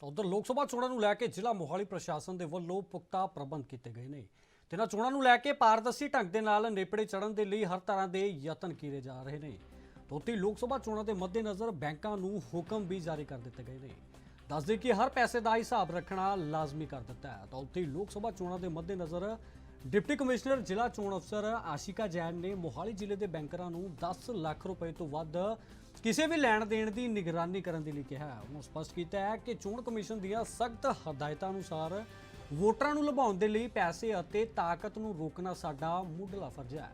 ਤਾਂ ਉਧਰ ਲੋਕ ਸਭਾ ਚੋਣਾਂ ਨੂੰ ਲੈ ਕੇ ਜ਼ਿਲ੍ਹਾ ਮੋਹਾਲੀ ਪ੍ਰਸ਼ਾਸਨ ਦੇ ਵੱਲੋਂ ਪੁਖਤਾ ਪ੍ਰਬੰਧ ਕੀਤੇ ਗਏ ਨੇ। ਤੇ ਇਹਨਾਂ ਚੋਣਾਂ ਨੂੰ ਲੈ ਕੇ ਪਾਰਦਰਸ਼ੀ ਢੰਗ ਦੇ ਨਾਲ ਨੇਪੜੇ ਚੜਨ ਦੇ ਲਈ ਹਰ ਤਰ੍ਹਾਂ ਦੇ ਯਤਨ ਕੀਤੇ ਜਾ ਰਹੇ ਨੇ। ਤੋਤੀ ਲੋਕ ਸਭਾ ਚੋਣਾਂ ਦੇ ਮੱਦੇਨਜ਼ਰ ਬੈਂਕਾਂ ਨੂੰ ਹੁਕਮ ਵੀ ਜਾਰੀ ਕਰ ਦਿੱਤੇ ਗਏ ਨੇ। ਦੱਸਦੇ ਕਿ ਹਰ ਪੈਸੇ ਦਾ ਹਿਸਾਬ ਰੱਖਣਾ ਲਾਜ਼ਮੀ ਕਰ ਦਿੱਤਾ ਹੈ। ਤਾਂ ਉੱਥੇ ਲੋਕ ਸਭਾ ਚੋਣਾਂ ਦੇ ਮੱਦੇਨਜ਼ਰ ਡਿਪਟੀ ਕਮਿਸ਼ਨਰ, ਜ਼ਿਲ੍ਹਾ ਚੋਣ ਅਫਸਰ ਆਸ਼ਿਕਾ ਜੈਨ ਨੇ ਮੋਹਾਲੀ ਜ਼ਿਲ੍ਹੇ ਦੇ ਬੈਂਕਰਾਂ ਨੂੰ 10 ਲੱਖ ਰੁਪਏ ਤੋਂ ਵੱਧ ਕਿਸੇ ਵੀ ਲੈਣ ਦੇਣ ਦੀ ਨਿਗਰਾਨੀ ਕਰਨ ਦੇ ਲਈ ਕਿਹਾ ਹੈ। ਉਹਨੂੰ ਸਪਸ਼ਟ ਕੀਤਾ ਹੈ ਕਿ ਚੋਣ ਕਮਿਸ਼ਨ ਦੀਆਂ ਸਖਤ ਹਦਾਇਤਾਂ ਅਨੁਸਾਰ ਵੋਟਰਾਂ ਨੂੰ ਲੁਭਾਉਣ ਦੇ ਲਈ ਪੈਸੇ ਅਤੇ ਤਾਕਤ ਨੂੰ ਰੋਕਣਾ ਸਾਡਾ ਮੁੱਢਲਾ ਫਰਜ਼ ਹੈ।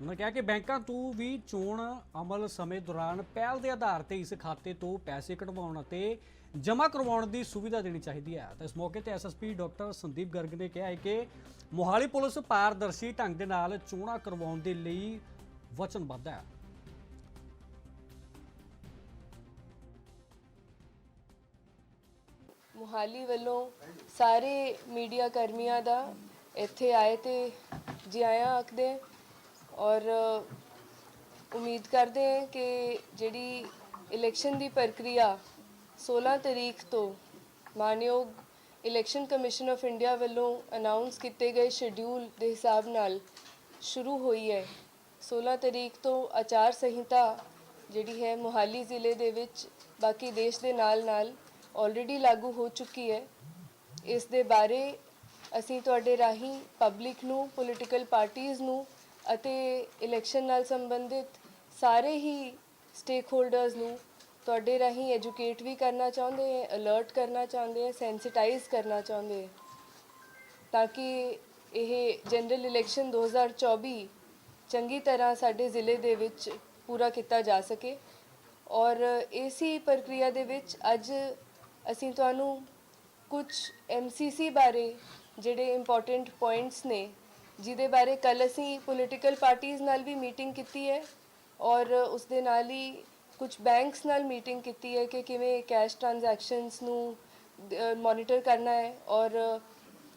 ਉਹਨਾਂ ਕਿਹਾ ਕਿ ਬੈਂਕਾਂ ਤੋਂ ਵੀ ਚੋਣ ਅਮਲ ਸਮੇਂ ਦੌਰਾਨ ਪਹਿਲ ਦੇ ਆਧਾਰ ਤੇ ਇਸ ਖਾਤੇ ਤੋਂ ਪੈਸੇ ਕਢਵਾਉਣ ਅਤੇ ਜਮ੍ਹਾਂ ਕਰਵਾਉਣ ਦੀ ਸੁਵਿਧਾ ਦੇਣੀ ਚਾਹੀਦੀ ਹੈ। ਤਾਂ ਇਸ ਮੌਕੇ ਤੇ ਐਸਐਸਪੀ ਡਾਕਟਰ ਸੰਦੀਪ ਗਰਗ ਨੇ ਕਿਹਾ ਹੈ ਕਿ ਮੋਹਾਲੀ ਪੁਲਿਸ ਪਾਰਦਰਸ਼ੀ ਢੰਗ ਦੇ ਨਾਲ ਚੋਣਾਂ ਕਰਵਾਉਣ ਦੇ ਲਈ ਵਚਨਬੱਧ ਹੈ। ਮੁਹਾਲੀ ਵੱਲੋਂ ਸਾਰੇ ਮੀਡੀਆ ਕਰਮੀਆਂ ਦਾ ਇੱਥੇ ਆਏ ਤੇ ਜੀ ਆਇਆਂ ਆਖਦੇ ਔਰ ਉਮੀਦ ਕਰਦੇ ਹਾਂ ਕਿ ਜਿਹੜੀ ਇਲੈਕਸ਼ਨ ਦੀ ਪ੍ਰਕਿਰਿਆ 16 ਤਰੀਕ ਤੋਂ ਮਾਨਯੋਗ ਇਲੈਕਸ਼ਨ ਕਮਿਸ਼ਨ ਆਫ ਇੰਡੀਆ ਵੱਲੋਂ ਅਨਾਉਂਸ ਕੀਤੇ ਗਏ ਸ਼ਡਿਊਲ ਦੇ ਹਿਸਾਬ ਨਾਲ ਸ਼ੁਰੂ ਹੋਈ ਹੈ। 16 ਤਰੀਕ ਤੋਂ ਆਚਾਰ ਸੰਹਿਤਾ ਜਿਹੜੀ ਹੈ ਮੁਹਾਲੀ ਜ਼ਿਲ੍ਹੇ ਦੇ ਵਿੱਚ ਬਾਕੀ ਦੇਸ਼ ਦੇ ਨਾਲ-ਨਾਲ ਆਲਰੇਡੀ ਲਾਗੂ ਹੋ ਚੁੱਕੀ ਹੈ। ਇਸ ਦੇ ਬਾਰੇ ਅਸੀਂ ਤੁਹਾਡੇ ਰਾਹੀਂ ਪਬਲਿਕ ਨੂੰ ਪੋਲੀਟੀਕਲ ਪਾਰਟੀਆਂ ਨੂੰ ਅਤੇ ਇਲੈਕਸ਼ਨ ਨਾਲ ਸੰਬੰਧਿਤ ਸਾਰੇ ਹੀ ਸਟੇਕ ਹੋਲਡਰਸ ਨੂੰ ਤੁਹਾਡੇ ਰਾਹੀਂ ਐਜੂਕੇਟ ਵੀ ਕਰਨਾ ਚਾਹੁੰਦੇ ਹੈ ਅਲਰਟ ਕਰਨਾ ਚਾਹੁੰਦੇ ਹੈ ਸੈਂਸਿਟਾਈਜ਼ ਕਰਨਾ ਚਾਹੁੰਦੇ ਹਾਂ? ਤਾਂ ਕਿ ਇਹ ਜਨਰਲ ਇਲੈਕਸ਼ਨ 2024 ਚੰਗੀ ਤਰ੍ਹਾਂ ਸਾਡੇ ਜ਼ਿਲ੍ਹੇ ਦੇ ਵਿੱਚ ਪੂਰਾ ਕੀਤਾ ਜਾ ਸਕੇ। ਔਰ ਇਸੀ ਪ੍ਰਕਿਰਿਆ ਦੇ ਵਿੱਚ ਅੱਜ ਅਸੀਂ ਤੁਹਾਨੂੰ ਕੁਝ MCC ਬਾਰੇ ਜਿਹੜੇ ਇੰਪੋਰਟੈਂਟ ਪੁਆਇੰਟਸ ਨੇ, ਜਿਹਦੇ ਬਾਰੇ ਕੱਲ ਅਸੀਂ ਪੋਲੀਟੀਕਲ ਪਾਰਟੀਆਂ ਨਾਲ ਵੀ ਮੀਟਿੰਗ ਕੀਤੀ ਹੈ। ਔਰ ਉਸ ਦੇ ਨਾਲ ਹੀ ਕੁਝ ਬੈਂਕਸ ਨਾਲ ਮੀਟਿੰਗ ਕੀਤੀ ਹੈ ਕਿ ਕਿਵੇਂ ਕੈਸ਼ ਟ੍ਰਾਂਜੈਕਸ਼ਨਸ ਨੂੰ ਮੋਨੀਟਰ ਕਰਨਾ ਹੈ ਔਰ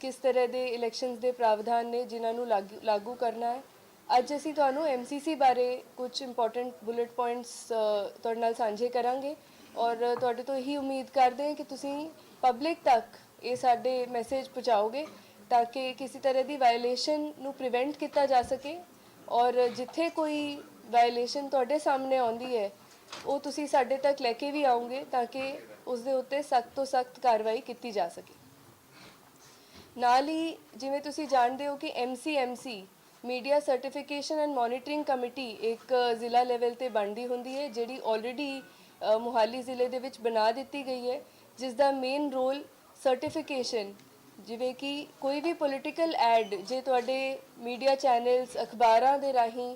ਕਿਸ ਤਰ੍ਹਾਂ ਦੇ ਇਲੈਕਸ਼ਨਸ ਦੇ ਪ੍ਰਾਵਧਾਨ ਨੇ ਜਿਨ੍ਹਾਂ ਨੂੰ ਲਾਗੂ- ਲਾਗੂ ਕਰਨਾ ਹੈ। ਅੱਜ ਅਸੀਂ ਤੁਹਾਨੂੰ MCC ਬਾਰੇ ਕੁਝ ਇੰਪੋਰਟੈਂਟ ਬੁਲੇਟ ਪੁਆਇੰਟਸ ਤੁਹਾਡੇ ਨਾਲ ਸਾਂਝੇ ਕਰਾਂਗੇ ਔਰ ਤੁਹਾਡੇ ਤੋਂ ਇਹੀ ਉਮੀਦ ਕਰਦੇ ਹਾਂ ਕਿ ਤੁਸੀਂ ਪਬਲਿਕ ਤੱਕ ਇਹ ਸਾਡੇ ਮੈਸੇਜ ਪਹੁੰਚਾਓਗੇ ਤਾਂ ਕਿ ਕਿਸੇ ਤਰ੍ਹਾਂ ਦੀ ਵਾਇਲੇਸ਼ਨ ਨੂੰ ਪ੍ਰੀਵੈਂਟ ਕੀਤਾ ਜਾ ਸਕੇ ਔਰ ਜਿੱਥੇ ਕੋਈ ਵਾਇਲੇਸ਼ਨ ਤੁਹਾਡੇ ਸਾਹਮਣੇ ਆਉਂਦੀ ਹੈ ਉਹ ਤੁਸੀਂ ਸਾਡੇ ਤੱਕ ਲੈ ਕੇ ਵੀ ਆਉਂਗੇ ਤਾਂ ਕਿ ਉਸ ਦੇ ਉੱਤੇ ਸਖਤ ਤੋਂ ਸਖਤ ਕਾਰਵਾਈ ਕੀਤੀ ਜਾ ਸਕੇ। ਨਾਲ ਹੀ ਜਿਵੇਂ ਤੁਸੀਂ ਜਾਣਦੇ ਹੋ ਕਿ MCMC media certification and monitoring committee ਇੱਕ ਜ਼ਿਲ੍ਹਾ ਲੈਵਲ ਤੇ ਬਣਦੀ ਹੁੰਦੀ ਹੈ, ਜਿਹੜੀ ਆਲਰੇਡੀ ਮੁਹਾਲੀ ਜ਼ਿਲ੍ਹੇ ਦੇ ਵਿੱਚ ਬਣਾ ਦਿੱਤੀ ਗਈ ਹੈ, ਜਿਸ ਦਾ ਮੇਨ ਰੋਲ ਸਰਟੀਫਿਕੇਸ਼ਨ ਜਿਵੇਂ ਕਿ ਕੋਈ ਵੀ ਪੋਲੀਟੀਕਲ ਐਡ ਜੇ ਤੁਹਾਡੇ ਮੀਡੀਆ ਚੈਨਲਸ ਅਖਬਾਰਾਂ ਦੇ ਰਾਹੀਂ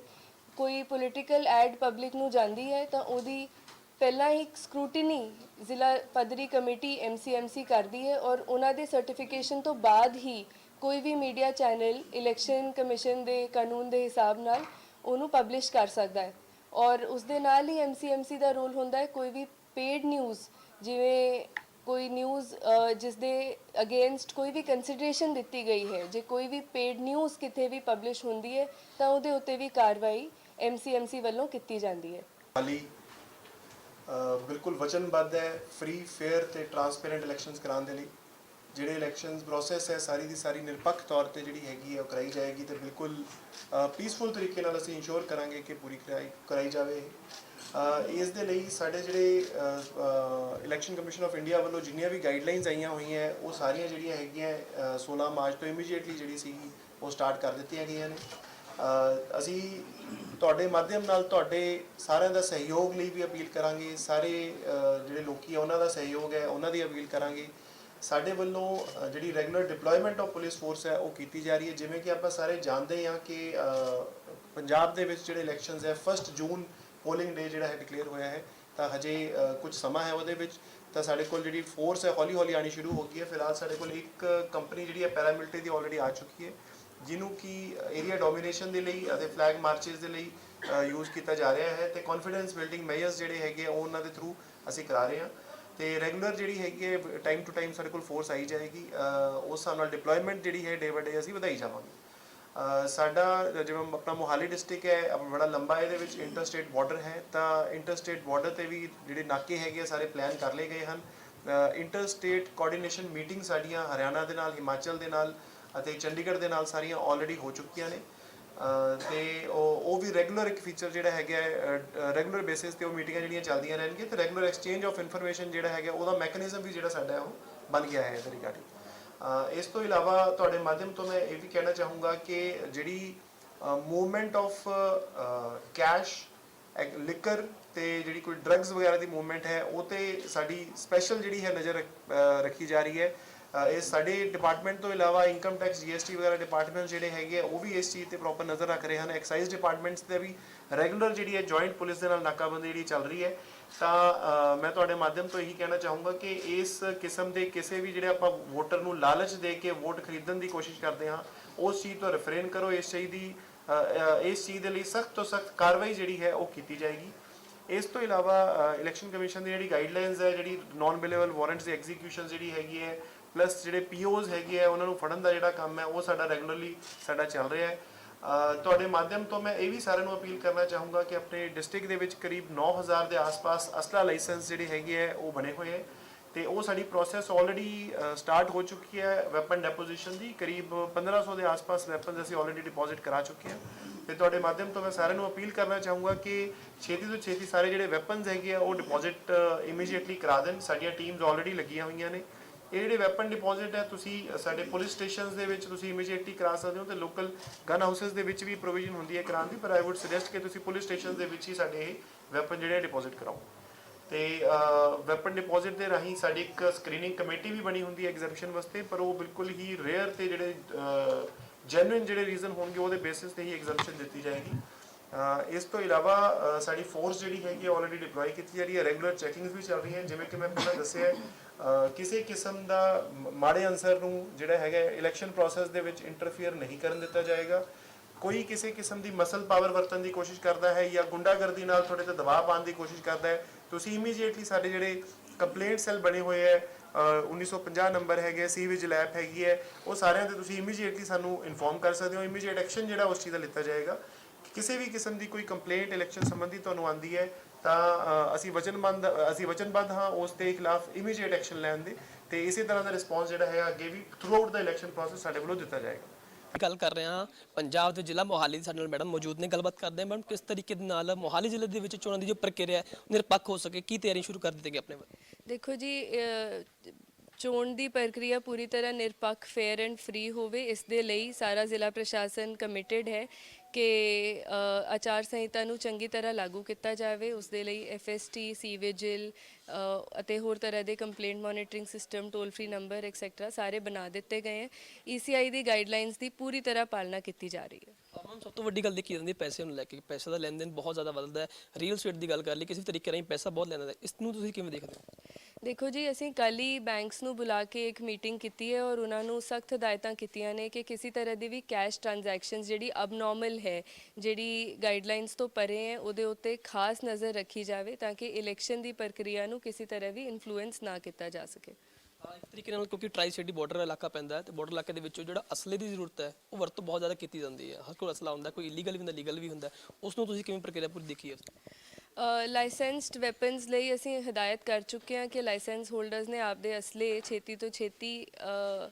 ਕੋਈ ਪੋਲੀਟੀਕਲ ਐਡ ਪਬਲਿਕ ਨੂੰ ਜਾਂਦੀ ਹੈ, ਤਾਂ ਉਹਦੀ ਪਹਿਲਾਂ ਹੀ ਸਕ੍ਰੂਟੀਨੀ ਜ਼ਿਲ੍ਹਾ ਪੱਧਰੀ ਕਮੇਟੀ MCMC ਕਰਦੀ ਹੈ ਔਰ ਉਹਨਾਂ ਦੇ ਸਰਟੀਫਿਕੇਸ਼ਨ ਤੋਂ ਬਾਅਦ ਹੀ ਕੋਈ ਵੀ ਮੀਡੀਆ ਚੈਨਲ ਇਲੈਕਸ਼ਨ ਕਮਿਸ਼ਨ ਦੇ ਕਾਨੂੰਨ ਦੇ ਹਿਸਾਬ ਨਾਲ ਉਹਨੂੰ ਪਬਲਿਸ਼ ਕਰ ਸਕਦਾ ਹੈ। ਔਰ ਉਸ ਦੇ ਨਾਲ ਹੀ MCMC ਦਾ ਰੋਲ ਹੁੰਦਾ ਹੈ, ਕੋਈ ਵੀ ਪੇਡ ਨਿਊਜ਼ ਜਿਵੇਂ ਕੋਈ ਨਿਊਜ਼ ਜਿਸ ਦੇ ਅਗੇਂਸਟ ਕੋਈ ਵੀ ਕੰਸੀਡਰੇਸ਼ਨ ਦਿੱਤੀ ਗਈ ਹੈ, ਜੇ ਕੋਈ ਵੀ ਪੇਡ ਨਿਊਜ਼ ਕਿਤੇ ਵੀ ਪਬਲਿਸ਼ ਹੁੰਦੀ ਹੈ, ਤਾਂ ਉਹਦੇ ਉੱਤੇ ਵੀ ਕਾਰਵਾਈ MCMC ਵੱਲੋਂ ਕੀਤੀ ਜਾਂਦੀ ਹੈ। ਹਾਲੀ ਬਿਲਕੁਲ ਵਚਨਬੱਧ ਹੈ ਫ੍ਰੀ ਫੇਅਰ ਤੇ ਟਰਾਂਸਪੇਰੈਂਟ ਇਲੈਕਸ਼ਨਸ ਕਰਾਉਣ ਦੇ ਲਈ। ਜਿਹੜੇ ਇਲੈਕਸ਼ਨਸ ਪ੍ਰੋਸੈਸ ਹੈ ਸਾਰੀ ਦੀ ਸਾਰੀ ਨਿਰਪੱਖ ਤੌਰ ਤੇ ਜਿਹੜੀ ਹੈਗੀ ਹੈ ਉਹ ਕਰਾਈ ਜਾਏਗੀ ਤੇ ਬਿਲਕੁਲ ਪੀਸਫੁਲ ਤਰੀਕੇ ਨਾਲ ਅਸੀਂ ਇੰਸ਼ੋਰ ਕਰਾਂਗੇ ਕਿ ਪੂਰੀ ਕਰਾਈ ਕਰਾਈ ਜਾਵੇ। ਇਸ ਦੇ ਲਈ ਸਾਡੇ ਜਿਹੜੇ ਇਲੈਕਸ਼ਨ ਕਮਿਸ਼ਨ ਆਫ ਇੰਡੀਆ ਵੱਲੋਂ ਜਿੰਨੀਆਂ ਵੀ ਗਾਈਡਲਾਈਨਸ ਆਈਆਂ ਹੋਈਆਂ ਉਹ ਸਾਰੀਆਂ ਜਿਹੜੀਆਂ ਹੈਗੀਆਂ ਅ, 16 ਮਾਰਚ ਤੋਂ ਇਮੀਡੀਏਟਲੀ ਜਿਹੜੀ ਸੀਗੀ ਉਹ ਸਟਾਰਟ ਕਰ ਦਿੱਤੀਆਂ ਗਈਆਂ ਨੇ। ਅਸੀਂ ਤੁਹਾਡੇ ਮਾਧਿਅਮ ਨਾਲ ਤੁਹਾਡੇ ਸਾਰਿਆਂ ਦਾ ਸਹਿਯੋਗ ਲਈ ਵੀ ਅਪੀਲ ਕਰਾਂਗੇ, ਸਾਰੇ ਜਿਹੜੇ ਲੋਕੀ ਆ, ਉਹਨਾਂ ਦਾ ਸਹਿਯੋਗ ਹੈ, ਉਹਨਾਂ ਦੀ ਅਪੀਲ ਕਰਾਂਗੇ। ਸਾਡੇ ਵੱਲੋਂ ਜਿਹੜੀ regular deployment of police force ਹੈ, ਉਹ ਕੀਤੀ ਜਾ ਰਹੀ ਹੈ। ਜਿਵੇਂ ਕਿ ਆਪਾਂ ਸਾਰੇ ਜਾਣਦੇ ਹਾਂ ਕਿ ਪੰਜਾਬ ਦੇ ਵਿੱਚ ਜਿਹੜੇ ਇਲੈਕਸ਼ਨਸ ਹੈ 1 ਜੂਨ ਪੋਲਿੰਗ ਡੇ ਜਿਹੜਾ ਹੈ ਡਿਕਲੇਅਰ ਹੋਇਆ ਹੈ, ਤਾਂ ਹਜੇ ਕੁਝ ਸਮਾਂ ਹੈ ਉਹਦੇ ਵਿੱਚ। ਤਾਂ ਸਾਡੇ ਕੋਲ ਜਿਹੜੀ ਫੋਰਸ ਹੈ ਹੌਲੀ ਹੌਲੀ ਆਣੀ ਸ਼ੁਰੂ ਹੋ ਗਈ ਹੈ। ਫਿਲਹਾਲ ਸਾਡੇ ਕੋਲ ਇੱਕ ਕੰਪਨੀ ਜਿਹੜੀ ਹੈ, ਪੈਰਾਮਿਲਟਰੀ ਦੀ ਆਲਰੇਡੀ ਆ ਚੁੱਕੀ ਹੈ। ਜਿਹਨੂੰ ਕਿ ਏਰੀਆ ਡੋਮੀਨੇਸ਼ਨ ਦੇ ਲਈ ਅਤੇ ਫਲੈਗ ਮਾਰਚਸ ਦੇ ਲਈ ਯੂਜ਼ ਕੀਤਾ ਜਾ ਰਿਹਾ ਹੈ ਤੇ ਕੌਨਫੀਡੈਂਸ ਬਿਲਡਿੰਗ ਮੈਜਰਸ ਜਿਹੜੇ ਹੈਗੇ ਆ, ਉਹ ਉਹਨਾਂ ਦੇ ਥਰੂ ਅਸੀਂ ਕਰਾ ਰਹੇ ਹਾਂ। ਤੇ ਰੈਗੂਲਰ ਜਿਹੜੀ ਹੈਗੀ ਹੈ ਟਾਈਮ ਟੂ ਟਾਈਮ ਸਾਡੇ ਕੋਲ ਫੋਰਸ ਆਈ ਜਾਏਗੀ ਉਸ ਹਿਸਾਬ ਨਾਲ ਡਿਪਲੋਇਮੈਂਟ ਜਿਹੜੀ ਹੈ ਡੇ ਬਾਏ ਡੇ ਅਸੀਂ ਵਧਾਈ ਜਾਵਾਂਗੇ। ਸਾਡਾ ਜਿਵੇਂ ਆਪਣਾ ਮੋਹਾਲੀ ਡਿਸਟ੍ਰਿਕਟ ਹੈ ਬੜਾ ਲੰਬਾ ਇਹਦੇ ਵਿੱਚ ਇੰਟਰਸਟੇਟ ਬਾਰਡਰ ਹੈ ਤਾਂ ਇੰਟਰਸਟੇਟ ਬਾਰਡਰ ਤੇ ਵੀ ਜਿਹੜੇ ਨਾਕੇ ਹੈਗੇ ਆ ਸਾਰੇ ਪਲਾਨ ਕਰ ਲਏ ਗਏ ਹਨ। ਇੰਟਰਸਟੇਟ ਕੋਆਰਡੀਨੇਸ਼ਨ ਮੀਟਿੰਗ ਸਾਡੀਆਂ ਹਰਿਆਣਾ ਦੇ ਨਾਲ ਹਿਮਾਚਲ ਦੇ ਨਾਲ ਅਤੇ ਚੰਡੀਗੜ੍ਹ ਦੇ ਨਾਲ ਸਾਰੀਆਂ ਆਲਰੇਡੀ ਹੋ ਚੁੱਕੀਆਂ ਨੇ। ਅਹ ਤੇ ਉਹ ਉਹ ਵੀ ਰੈਗੂਲਰ ਇੱਕ ਫੀਚਰ ਜਿਹੜਾ ਹੈਗਾ ਰੈਗੂਲਰ ਬੇਸਿਸ ਤੇ ਉਹ ਮੀਟਿੰਗਾਂ ਜਿਹੜੀਆਂ ਚੱਲਦੀਆਂ ਰਹਿਣਗੀਆਂ ਤੇ ਰੈਗੂਲਰ ਐਕਸਚੇਂਜ ਆਫ ਇਨਫੋਰਮੇਸ਼ਨ ਜਿਹੜਾ ਹੈਗਾ, ਉਹਦਾ ਮੈਕੈਨਿਜ਼ਮ ਵੀ ਜਿਹੜਾ ਸਾਡਾ ਉਹ ਬਣ ਗਿਆ ਹੈ ਇਹਦੇ ਰਿਗਾਰਡਿੰਗ ਇਸ ਤੋਂ ਇਲਾਵਾ ਤੁਹਾਡੇ ਮਾਧਿਅਮ ਤੋਂ ਮੈਂ ਇਹ ਵੀ ਕਹਿਣਾ ਚਾਹੂੰਗਾ ਕਿ ਜਿਹੜੀ ਮੂਵਮੈਂਟ ਆਫ ਕੈਸ਼ ਲਿਕਰ ਤੇ ਜਿਹੜੀ ਕੋਈ ਡਰੱਗਸ ਵਗੈਰਾ ਦੀ ਮੂਵਮੈਂਟ ਹੈ, ਉਹ ਤੇ ਸਾਡੀ ਸਪੈਸ਼ਲ ਜਿਹੜੀ ਹੈ ਨਜ਼ਰ ਰੱਖ- ਰੱਖੀ ਜਾ ਰਹੀ ਹੈ। ਇਹ ਸਾਡੇ ਡਿਪਾਰਟਮੈਂਟ ਤੋਂ ਇਲਾਵਾ ਇਨਕਮ ਟੈਕਸ ਜੀਐਸਟੀ ਵਗੈਰਾ ਡਿਪਾਰਟਮੈਂਟ ਜਿਹੜੇ ਹੈਗੇ ਆ, ਉਹ ਵੀ ਇਸ ਚੀਜ਼ ਤੇ ਪ੍ਰੋਪਰ ਨਜ਼ਰ ਰੱਖ ਰਹੇ ਹਨ। ਐਕਸਾਈਜ਼ ਡਿਪਾਰਟਮੈਂਟਸ ਤੇ ਵੀ ਰੈਗੂਲਰ ਜਿਹੜੀ ਹੈ ਜੁਆਇੰਟ ਪੁਲਿਸ ਦੇ ਨਾਲ ਨਾਕਾਬੰਦੀ ਜਿਹੜੀ ਚੱਲ ਰਹੀ ਹੈ। ਤਾਂ ਮੈਂ ਤੁਹਾਡੇ ਮਾਧਿਅਮ ਤੋਂ ਇਹੀ ਕਹਿਣਾ ਚਾਹੂੰਗਾ ਕਿ ਇਸ ਕਿਸਮ ਦੇ ਕਿਸੇ ਵੀ ਜਿਹੜੇ ਆਪਾਂ ਵੋਟਰ ਨੂੰ ਲਾਲਚ ਦੇ ਕੇ ਵੋਟ ਖਰੀਦਣ ਦੀ ਕੋਸ਼ਿਸ਼ ਕਰਦੇ ਹਾਂ, ਉਸ ਚੀਜ਼ ਤੋਂ ਰਿਫਰੇਨ ਕਰੋ। ਇਸ ਚੀਜ਼ ਦੀ ਇਸ ਚੀਜ਼ ਦੇ ਲਈ ਸਖਤ ਤੋਂ ਸਖਤ ਕਾਰਵਾਈ ਜਿਹੜੀ ਹੈ ਉਹ ਕੀਤੀ ਜਾਏਗੀ। ਇਸ ਤੋਂ ਇਲਾਵਾ ਇਲੈਕਸ਼ਨ ਕਮਿਸ਼ਨ ਦੀ ਜਿਹੜੀ ਗਾਈਡਲਾਈਨਸ ਹੈ, ਜਿਹੜੀ ਨਾਨ ਬਿਲੇਬਲ ਵਾਰੰਟਸ ਦੀ ਐਗਜ਼ੀਕਿਊਸ਼ਨ ਜਿਹੜੀ ਹੈਗੀ ਹੈ ਪਲੱਸ ਜਿਹੜੇ ਪੀਓਜ਼ ਹੈਗੇ ਆ, ਉਹਨਾਂ ਨੂੰ ਫੜਨ ਦਾ ਜਿਹੜਾ ਕੰਮ ਹੈ, ਉਹ ਸਾਡਾ ਰੈਗੂਲਰਲੀ ਸਾਡਾ ਚੱਲ ਰਿਹਾ ਹੈ। ਤੁਹਾਡੇ ਮਾਧਿਅਮ ਤੋਂ ਮੈਂ ਇਹ ਵੀ ਸਾਰਿਆਂ ਨੂੰ ਅਪੀਲ ਕਰਨਾ ਚਾਹੂੰਗਾ ਕਿ ਆਪਣੇ ਡਿਸਟ੍ਰਿਕਟ ਦੇ ਵਿੱਚ ਕਰੀਬ 9000 ਦੇ ਆਸ-ਪਾਸ ਅਸਲਾ ਲਾਇਸੈਂਸ ਜਿਹੜੇ ਹੈਗੇ ਆ, ਉਹ ਬਣੇ ਹੋਏ ਹੈ। ਤੇ ਉਹ ਸਾਡੀ ਪ੍ਰੋਸੈਸ ਆਲਰੇਡੀ ਸਟਾਰਟ ਹੋ ਚੁੱਕੀ ਹੈ ਵੈਪਨ ਡੈਪੋਜੀਸ਼ਨ ਦੀ। ਕਰੀਬ 1500 ਦੇ ਆਸ-ਪਾਸ ਵੈਪਨਸ ਅਸੀਂ ਆਲਰੇਡੀ ਡਿਪੋਜ਼ਿਟ ਕਰਾ ਚੁੱਕੇ ਹਾਂ। ਤੇ ਤੁਹਾਡੇ ਮਾਧਿਅਮ ਤੋਂ ਮੈਂ ਸਾਰਿਆਂ ਨੂੰ ਅਪੀਲ ਕਰਨਾ ਚਾਹੂੰਗਾ ਕਿ ਛੇਤੀ ਤੋਂ ਛੇਤੀ ਸਾਰੇ ਜਿਹੜੇ ਵੈਪਨਸ ਹੈਗੇ ਆ, ਉਹ ਡਿਪੋਜ਼ਿਟ ਇਮੀਡੀਏਟਲੀ ਕਰਾ ਦੇਣ। ਸਾਡੀਆਂ ਟੀਮਸ ਆਲਰੇਡੀ ਲੱਗੀਆਂ ਹੋਈਆਂ ਨੇ। ਇਹ ਜਿਹੜੇ ਵੈਪਨ ਡਿਪੋਜ਼ਿਟ ਹੈ, ਤੁਸੀਂ ਸਾਡੇ ਪੁਲਿਸ ਸਟੇਸ਼ਨਸ ਦੇ ਵਿੱਚ ਤੁਸੀਂ ਇਮੀਡੀਏਟਲੀ ਕਰਾ ਸਕਦੇ ਹੋ ਤੇ ਲੋਕਲ ਗਨ ਹਾਊਸਸ ਦੇ ਵਿੱਚ ਵੀ ਪ੍ਰੋਵੀਜ਼ਨ ਹੁੰਦੀ ਹੈ ਕਰਾਉਣ ਦੀ, ਪਰ ਆਈ ਊਡ ਸੁਜੈਸਟ ਕਿ ਤੁਸੀਂ ਪੁਲਿਸ ਸਟੇਸ਼ਨਸ ਦੇ ਵਿੱਚ ਹੀ ਸਾਡੇ ਇਹ ਵੈਪਨ ਜਿਹੜੇ ਡਿਪੋਜ਼ਿਟ ਕਰਾਓ। ਤੇ ਵੈਪਨ ਡਿਪੋਜ਼ਿਟ ਦੇ ਰਾਹੀਂ ਸਾਡੀ ਇੱਕ ਸਕਰੀਨਿੰਗ ਕਮੇਟੀ ਵੀ ਬਣੀ ਹੁੰਦੀ ਹੈ ਐਗਜ਼ੈਂਪਸ਼ਨ ਵਾਸਤੇ, ਪਰ ਉਹ ਬਿਲਕੁਲ ਹੀ ਰੇਅਰ ਤੇ ਜਿਹੜੇ ਜੈਨੂਇਨ ਜਿਹੜੇ ਰੀਜ਼ਨ ਹੋਣਗੇ, ਉਹਦੇ ਬੇਸਿਸ ਤੇ ਹੀ ਐਗਜ਼ੈਂਪਸ਼ਨ ਦਿੱਤੀ ਜਾਏਗੀ। ਇਸ ਤੋਂ ਇਲਾਵਾ ਸਾਡੀ ਫੋਰਸ ਜਿਹੜੀ ਹੈਗੀ ਆਲਰੇਡੀ ਡਿਪਲੋਏ ਕੀਤੀ ਜਾ ਰਹੀ ਹੈ। ਰੈਗੂਲਰ ਚੈਕਿੰਗਸ ਵੀ ਚੱਲ ਰਹੀਆਂ, ਜਿਵੇਂ ਕਿ ਮੈਂ ਪਹਿਲਾਂ ਦੱਸਿਆ ਕਿਸੇ ਕਿਸਮ ਦਾ ਮਾੜੇ ਅਨਸਰ ਨੂੰ ਜਿਹੜਾ ਹੈਗਾ ਇਲੈਕਸ਼ਨ ਪ੍ਰੋਸੈਸ ਦੇ ਵਿੱਚ ਇੰਟਰਫੀਅਰ ਨਹੀਂ ਕਰਨ ਦਿੱਤਾ ਜਾਏਗਾ। ਕੋਈ ਕਿਸੇ ਕਿਸਮ ਦੀ ਮਸਲ ਪਾਵਰ ਵਰਤਣ ਦੀ ਕੋਸ਼ਿਸ਼ ਕਰਦਾ ਹੈ ਜਾਂ ਗੁੰਡਾਗਰਦੀ ਨਾਲ ਤੁਹਾਡੇ ਤੇ ਦਬਾਅ ਪਾਉਣ ਦੀ ਕੋਸ਼ਿਸ਼ ਕਰਦਾ ਹੈ, ਤੁਸੀਂ ਇਮੀਡੀਏਟਲੀ ਸਾਡੇ ਜਿਹੜੇ ਕੰਪਲੇਂਟ ਸੈੱਲ ਬਣੇ ਹੋਏ ਹੈ ਅਹ 1950 ਨੰਬਰ ਹੈਗੇ ਸੀ ਵਿਜਿਲ ਐਪ ਹੈਗੀ ਹੈ, ਉਹ ਸਾਰਿਆਂ ਤੇ ਤੁਸੀਂ ਇਮੀਡੀਏਟਲੀ ਸਾਨੂੰ ਇਨਫੋਰਮ ਕਰ ਸਕਦੇ ਹੋ ਇਮੀਡੀਏਟ ਐਕਸ਼ਨ ਜਿਹੜਾ ਉਸ ਚੀਜ਼ ਦਾ ਲਿੱਤਾ ਜਾਏਗਾ। ਕਿਸੇ ਵੀ ਕਿਸਮ ਦੀ ਕੋਈ ਕੰਪਲੇਂਟ ਇਲੈਕਸ਼ਨ ਸੰਬੰਧੀ ਤੁਹਾਨੂੰ ਆਂਦੀ ਹੈ ਤਾਂ ਅਸੀਂ ਵਚਨਬੰਦ ਅਸੀਂ ਵਚਨਬੱਧ ਹਾਂ ਉਸ ਦੇ ਖਿਲਾਫ ਇਮੀਡੀਏਟ ਐਕਸ਼ਨ ਲੈਣ ਦੇ ਤੇ ਇਸੇ ਤਰ੍ਹਾਂ ਦਾ ਰਿਸਪੌਂਸ ਜਿਹੜਾ ਹੈ ਅੱਗੇ ਵੀ ਥਰੂ ਦਾ ਇਲੈਕਸ਼ਨ ਪ੍ਰੋਸੈਸ ਸਾਡੇ ਵੱਲੋਂ ਦਿੱਤਾ ਜਾਏਗਾ। ਗੱਲ ਕਰ ਰਹੇ ਹਾਂ ਪੰਜਾਬ ਦੇ ਜ਼ਿਲ੍ਹਾ ਮੋਹਾਲੀ ਦੇ ਸਾਡੇ ਨਾਲ ਮੈਡਮ ਮੌਜੂਦ ਨੇ ਗੱਲਬਾਤ ਕਰਦੇ ਹਾਂ ਮੈਡਮ ਕਿਸ ਤਰੀਕੇ ਦੇ ਨਾਲ ਮੋਹਾਲੀ ਜ਼ਿਲ੍ਹੇ ਦੇ ਵਿੱਚ ਚੋਣਾਂ ਦੀ ਜੋ ਪ੍ਰਕਿਰਿਆ ਹੈ ਨਿਰਪੱਖ ਹੋ ਸਕੇ ਕੀ ਤਿਆਰੀ ਸ਼ੁਰੂ ਕਰ ਦਿੱਤੀ ਗਈ ਆਪਣੇ ਵੱਲ? ਦੇਖੋ ਜੀ ਚੋਣ ਦੀ ਪ੍ਰਕਿਰਿਆ ਪੂਰੀ ਤਰ੍ਹਾਂ ਨਿਰਪੱਖ ਫੇਅਰ ਐਂਡ ਫ੍ਰੀ ਹੋਵੇ, ਇਸ ਦੇ ਲਈ ਸਾਰਾ ਜ਼ਿਲ੍ਹਾ ਪ੍ਰਸ਼ਾਸਨ ਕਮਿਟਿਡ ਹੈ ਕਿ ਆਚਾਰ ਸੰਹਿਤਾ ਨੂੰ ਚੰਗੀ ਤਰ੍ਹਾਂ ਲਾਗੂ ਕੀਤਾ ਜਾਵੇ। ਉਸ ਦੇ ਲਈ ਐਫਐਸਟੀ ਸੀਵਿਜਿਲ ਅਤੇ ਹੋਰ ਤਰ੍ਹਾਂ ਦੇ complaint monitoring system toll free number etcetera ਸਾਰੇ ਬਣਾ ਦਿੱਤੇ ਗਏ ਹੈ। ਈਸੀਆਈ ਦੀ ਗਾਈਡਲਾਈਨਸ ਦੀ ਪੂਰੀ ਤਰ੍ਹਾਂ ਪਾਲਣਾ ਕੀਤੀ ਜਾ ਰਹੀ ਹੈ। ਮੈਮ ਸਭ ਤੋਂ ਵੱਡੀ ਗੱਲ ਦੇਖੀ ਜਾਂਦੀ ਹੈ ਪੈਸੇ ਨੂੰ ਲੈ ਕੇ। ਪੈਸੇ ਦਾ ਲੈਣ ਦੇਣ ਬਹੁਤ ਜ਼ਿਆਦਾ ਵੱਧਦਾ ਹੈ। ਰੀਅਲ ਸਟੇਟ ਦੀ ਗੱਲ ਕਰ ਲਈ ਕਿਸੇ ਵੀ ਤਰੀਕੇ ਰਾਹੀਂ ਪੈਸਾ ਬਹੁਤ ਲੈਂਦਾ ਹੈ। ਇਸ ਨੂੰ ਤੁਸੀਂ ਕਿਵੇਂ ਦੇਖਦੇ ਹੋ? ਦੇਖੋ ਜੀ, ਅਸੀਂ ਕੱਲ ਹੀ ਬੈਂਕਸ ਨੂੰ ਬੁਲਾ ਕੇ ਇੱਕ ਮੀਟਿੰਗ ਕੀਤੀ ਹੈ ਔਰ ਉਹਨਾਂ ਨੂੰ ਸਖਤ ਹਦਾਇਤਾਂ ਕੀਤੀਆਂ ਨੇ ਕਿ ਕਿਸੇ ਤਰ੍ਹਾਂ ਦੀ ਵੀ ਕੈਸ਼ ਟ੍ਰਾਂਜੈਕਸ਼ਨਸ ਜਿਹੜੀ ਅਬਨੋਰਮਲ ਹੈ, ਜਿਹੜੀ ਗਾਈਡਲਾਈਨਸ ਤੋਂ ਪਰੇ ਹੈ, ਉਹਦੇ ਉੱਤੇ ਖਾਸ ਨਜ਼ਰ ਰੱਖੀ ਜਾਵੇ ਤਾਂ ਕਿ ਇਲੈਕਸ਼ਨ ਦੀ ਪ੍ਰਕਿਰਿਆ ਨੂੰ ਕਿਸੇ ਤਰ੍ਹਾਂ ਵੀ ਇਨਫਲੂਐਂਸ ਨਾ ਕੀਤਾ ਜਾ ਸਕੇ। ਇੱਕ ਤਰੀਕੇ ਨਾਲ ਕਿਉਂਕਿ ਟਰਾਈ ਸਿਟੀ ਬਾਰਡਰ ਇਲਾਕਾ ਪੈਂਦਾ ਹੈ ਤੇ ਬਾਰਡਰ ਇਲਾਕੇ ਦੇ ਵਿੱਚੋਂ ਜਿਹੜਾ ਅਸਲੇ ਦੀ ਜ਼ਰੂਰਤ ਹੈ, ਉਹ ਵਰਤੋਂ ਬਹੁਤ ਜ਼ਿਆਦਾ ਕੀਤੀ ਜਾਂਦੀ ਹੈ। ਹਰ ਕੋਈ ਅਸਲਾ ਹੁੰਦਾ, ਕੋਈ ਇਲੀਗਲ ਵੀ ਹੁੰਦਾ ਲੀਗਲ ਵੀ ਹੁੰਦਾ, ਉਸ ਨੂੰ ਤੁਸੀਂ ਕਿਵੇਂ ਪ੍ਰਕਿਰਿਆ ਪੂਰੀ ਦੇਖੀ ਹੈ? ਲਾਇਸੈਂਸਡ ਵੈਪਨਸ ਲਈ ਅਸੀਂ ਹਦਾਇਤ ਕਰ ਚੁੱਕੇ ਹਾਂ ਕਿ ਲਾਇਸੈਂਸ ਹੋਲਡਰਸ ਨੇ ਆਪਦੇ ਅਸਲੇ ਛੇਤੀ ਤੋਂ ਛੇਤੀ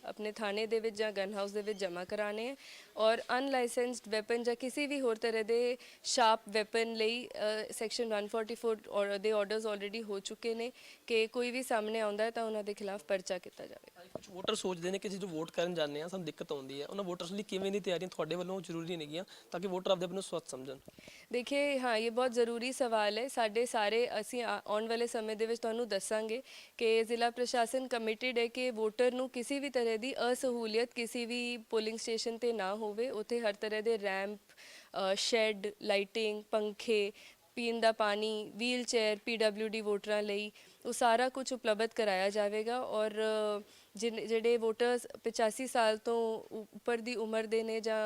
ਆਪਣੇ ਥਾਣੇ ਦੇ ਵਿੱਚ ਜਾਂ ਗਨ ਹਾਊਸ ਦੇ ਵਿੱਚ ਜਮ੍ਹਾਂ ਕਰਾਣੇ ਹੈ ਔਰ ਅਨਲਾਈਸੈਂਸਡ ਵੈਪਨ ਜਾਂ ਕਿਸੇ ਵੀ ਹੋਰ ਤਰ੍ਹਾਂ ਦੇ ਸ਼ਾਰਪ ਵੈਪਨ ਲਈ ਸੈਕਸ਼ਨ 144 ਔਰ ਦੇ ਆਰਡਰਸ ਆਲਰੇਡੀ ਹੋ ਚੁੱਕੇ ਨੇ ਕਿ ਕੋਈ ਵੀ ਸਾਹਮਣੇ ਆਉਂਦਾ ਤਾਂ ਉਹਨਾਂ ਦੇ ਖਿਲਾਫ ਪਰਚਾ ਕੀਤਾ ਜਾਵੇ। ਕੁਝ ਵੋਟਰ ਸੋਚਦੇ ਨੇ ਕਿ ਜਦੋਂ ਵੋਟ ਕਰਨ ਜਾਂਦੇ ਆ ਸਾਨੂੰ ਦਿੱਕਤ ਆਉਂਦੀ ਹੈ। ਉਹਨਾਂ ਵੋਟਰਸ ਲਈ ਕਿਵੇਂ ਦੀ ਤਿਆਰੀਆਂ ਤੁਹਾਡੇ ਵੱਲੋਂ ਜ਼ਰੂਰੀ ਨੇਗੀਆਂ ਤਾਂ ਕਿ ਵੋਟਰ ਆਪਦੇ ਆਪ ਨੂੰ ਸਵੱਛ ਸਮਝਣ? ਦੇਖਿਏ ਹਾਂ ਇਹ ਬਹੁਤ ਜ਼ਰੂਰੀ ਸਵਾਲ ਹੈ। ਸਾਡੇ ਸਾਰੇ ਅਸੀਂ ਆਉਣ ਵਾਲੇ ਸਮੇਂ ਦੇ ਵਿੱਚ ਤੁਹਾਨੂੰ ਦੱਸਾਂਗੇ ਕਿ ਜ਼ਿਲ੍ਹਾ ਪ੍ਰਸ਼ਾਸਨ ਕਮਿਟਿਡ ਹੈ ਕਿ ਵੋਟਰ ਨੂੰ ਕਿਸੇ ਵੀ ਤਰ੍ਹਾਂ ਦੀ ਅਸਹੂਲੀਅਤ ਕਿਸੇ ਵੀ ਪੋਲਿੰਗ ਸਟੇਸ਼ਨ ਤੇ ਨਾ ਹੋ ਹੋਵੇ, ਉੱਥੇ ਹਰ ਤਰ੍ਹਾਂ ਦੇ ਰੈਂਪ ਸ਼ੈੱਡ, ਲਾਈਟਿੰਗ, ਪੰਖੇ, ਪੀਣ ਦਾ ਪਾਣੀ ਵੀਲ ਚੇਅਰ ਪੀਡਬਲਯੂਡੀ ਵੋਟਰਾਂ ਲਈ ਉਹ ਸਾਰਾ ਕੁਝ ਉਪਲਬਧ ਕਰਾਇਆ ਜਾਵੇਗਾ ਔਰ ਜਿਹੜੇ ਵੋਟਰਸ 85 ਸਾਲ ਤੋਂ ਉੱਪਰ ਦੀ ਉਮਰ ਦੇ ਨੇ ਜਾਂ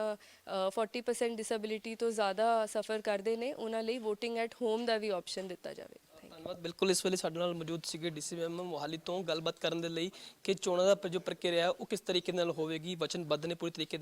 40% ਡਿਸੇਬਿਲਿਟੀ ਤੋਂ ਜ਼ਿਆਦਾ ਸਫਰ ਕਰਦੇ ਨੇ, ਉਹਨਾਂ ਲਈ VOTING ਐਟ ਹੋਮ ਦਾ ਵੀ ਆਪਸ਼ਨ ਦਿੱਤਾ ਜਾਵੇ। ਧੰਨਵਾਦ। ਬਿਲਕੁਲ ਇਸ ਵੇਲੇ ਸਾਡੇ ਨਾਲ ਮੌਜੂਦ ਸੀਗੇ ਡੀਸੀਐਮ ਮੋਹਾਲੀ ਤੋਂ। ਗੱਲਬਾਤ ਕਰਨ ਦੇ ਲਈ ਕਿ ਚੋਣਾਂ ਦਾ ਜੋ ਪ੍ਰਕਿਰਿਆ ਉਹ ਕਿਸ ਤਰੀਕੇ ਨਾਲ ਹੋਵੇਗੀ? ਵਚਨਬੱਧ ਨੇ ਪੂਰੀ ਤਰੀਕੇ